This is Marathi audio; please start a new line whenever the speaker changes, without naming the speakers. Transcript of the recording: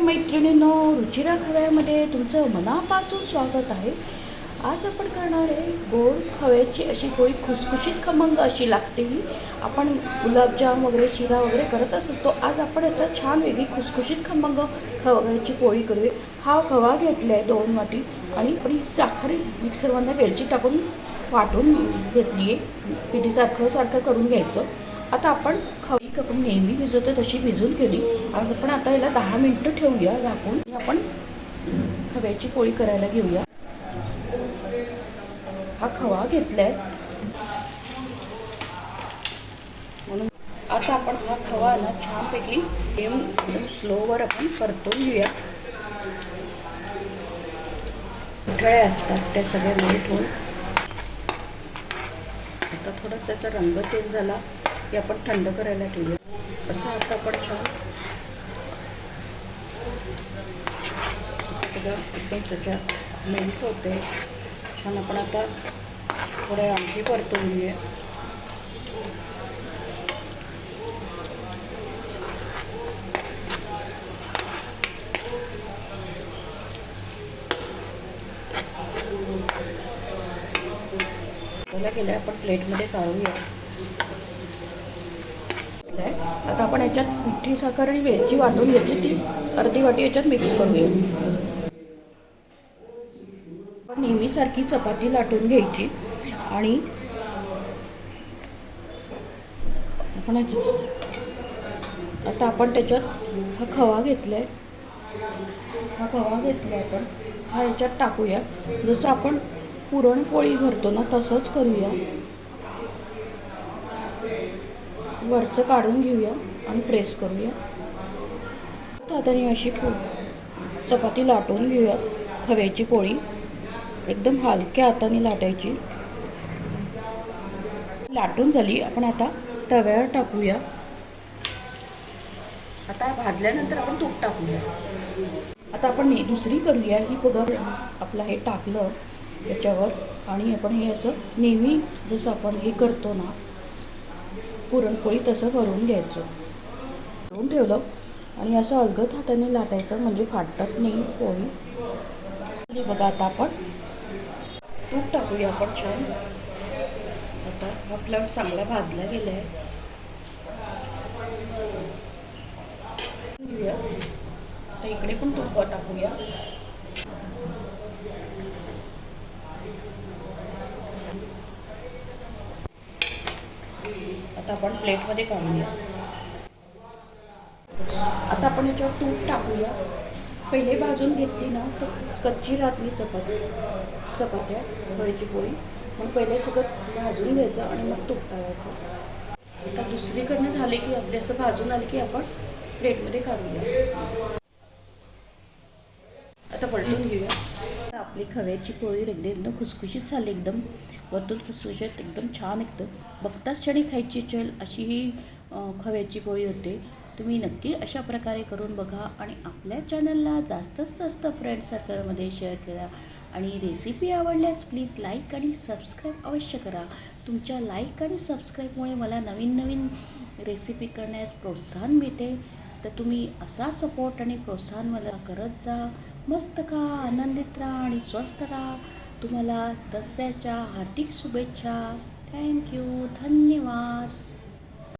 मैत्रिणींनो रुचिरा खव्यामध्ये तुमचं मनापासून स्वागत आहे. आज आपण करणार आहे गोड खव्याची अशी गोळी खुसखुशीत खमंग अशी लागते ही. आपण गुलाबजाम वगैरे शिरा वगैरे करतच असतो. आज आपण असं छान वेगळी खुसखुशीत खमंग खव्याची पोळी करूया. हा खवा घेतला आहे दोन वाटी आणि आपण ही साखर मिक्सरमधनं वेलची टाकून वाटून घेतली आहे पिठीसारखं सारखं करून घ्यायचं. आता आपण खवी आपण नेहमी भिजवतो तशी भिजून गेली आणि आपण आता याला दहा मिनटं ठेवूया झाकून. आपण खव्याची पोळी करायला घेऊया. हा खवा घेतलाय. म्हणून आता आपण हा खवा ना छानपैकी एम एकदम स्लोवर आपण परतून घेऊया. गळ्या असतात त्या सगळ्या मीठ होऊन आता थोडासा त्याचा रंग चेंज झाला. की आपण थंड करायला ठेवूया. असं आता आपण छान एकदम त्याच्या मेल्ट होते. छान आपण आता थोडे आणखी परतून घेऊया त्याला गेल्या आपण प्लेटमध्ये काढूया. आता आपण याच्यात मिठी साखर आणि वेलची वाटून घेतली ती अर्धी वाटी याच्यात मिक्स करूया. आपण नेहमीसारखी चपाती लाटून घ्यायची. आणि आपण आता आपण त्याच्यात हा खवा घेतलाय. हा खवा घेतलाय आपण. हा याच्यात टाकूया. जसं आपण पुरणपोळी भरतो ना तसंच करूया. वरचं काढून घेऊया आणि प्रेस करूया. आता ही अशी पो चपाती लाटून घेऊया. खव्याची पोळी. एकदम हलक्या हाताने लाटायची. लाटून झाली. आपण आता तव्यावर टाकूया. आता भाजल्यानंतर आपण तूप टाकूया. आता आपण दुसरी करूया. ही बघा आपलं हे टाकलं याच्यावर. आणि आपण हे असं नेहमी जसं आपण हे करतो ना पुरणपोळी तसं भरून घ्यायचं. भरून ठेवलं. आणि असं अलगद हाताने लाटायचं म्हणजे फाटत नाही पोळी. आणि बघा आता आपण. तूप टाकूया आपण छान. आता आपला चांगला भाजला गेला आहे घेऊया इकडे पण तूप टाकूया. आता आपण प्लेटमध्ये काढूया. आता आपण याच्यावर तूप टाकूया. पहिले भाजून घेतली ना तर कच्ची राहतली चपाती चपात्या पोळीची पोळी. मग पहिले सगळं भाजून घ्यायचं आणि मग तूप टाकायचं. आता दुसरीकडनं झाले की आपले असं भाजून आले की आपण प्लेटमध्ये काढूया. आता पलटून घेऊया. आपली खव्याची पोळी रेगडी एकदम खुसखुशीत झाली एकदम वरतून खुसखुशीत एकदम छान एकदम. बघताच क्षणी खायची चल अशी ही खव्याची पोळी होते. तुम्ही नक्की अशा प्रकारे करून बघा आणि आपल्या चॅनलला जास्तच जास्त फ्रेंड सर्कलमध्ये शेअर करा. आणि रेसिपी आवडल्यास प्लीज लाईक आणि सबस्क्राईब अवश्य करा. तुमच्या लाईक आणि सबस्क्राईबमुळे मला नवीन नवीन रेसिपी करण्यास प्रोत्साहन मिळते. तर तुम्ही असा सपोर्ट आणि प्रोत्साहन मला करत जा. मस्त खा आनंदित राहा आणि स्वस्थ राहा. तुम्हाला दसऱ्याच्या हार्दिक शुभेच्छा. थँक्यू धन्यवाद.